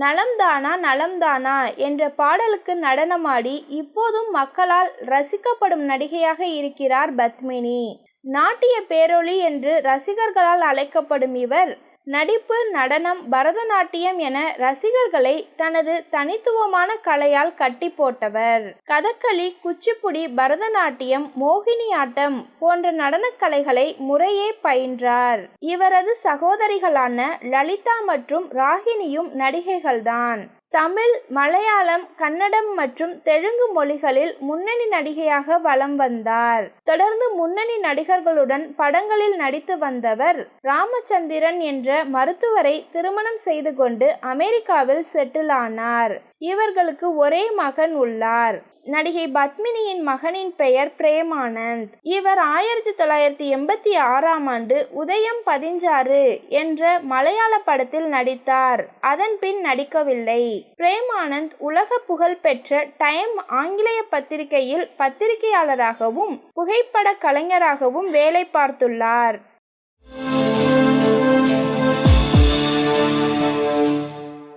நலம்தானா நலம்தானா என்ற பாடலுக்கு நடனமாடி இப்போதும் மக்களால் ரசிக்கப்படும் நடிகையாக இருக்கிறார் பத்மினி. நாட்டிய பேரொளி என்று ரசிகர்களால் அழைக்கப்படும் இவர் நடிப்பு நடனம் பரதநாட்டியம் என ரசிகர்களை தனது தனித்துவமான கலையால் கட்டி போட்டவர். கதகளி குச்சிப்புடி பரதநாட்டியம் மோகினியாட்டம் போன்ற நடனக்கலைகளை முறையே பயின்றார். இவரது சகோதரிகளான லலிதா மற்றும் ராகினியும் நடிகைகள்தான். தமிழ் மலையாளம் கன்னடம் மற்றும் தெலுங்கு மொழிகளில் முன்னணி நடிகையாக வலம் வந்தார். தொடர்ந்து முன்னணி நடிகர்களுடன் படங்களில் நடித்து வந்தவர் ராமச்சந்திரன் என்ற மருத்துவரை திருமணம் செய்து கொண்டு அமெரிக்காவில் செட்டில் ஆனார். இவர்களுக்கு ஒரே மகன் உள்ளார். நடிகை பத்மினியின் மகனின் பெயர் பிரேமானந்த். இவர் ஆயிரத்தி தொள்ளாயிரத்தி எண்பத்தி ஆறாம் ஆண்டு உதயம் பதிஞ்சாறு என்ற மலையாள படத்தில் நடித்தார். அதன் பின் நடிக்கவில்லை. பிரேமானந்த் உலக புகழ் பெற்ற டைம் ஆங்கிலேய பத்திரிகையில் பத்திரிகையாளராகவும் புகைப்பட கலைஞராகவும் வேலை பார்த்துள்ளார்.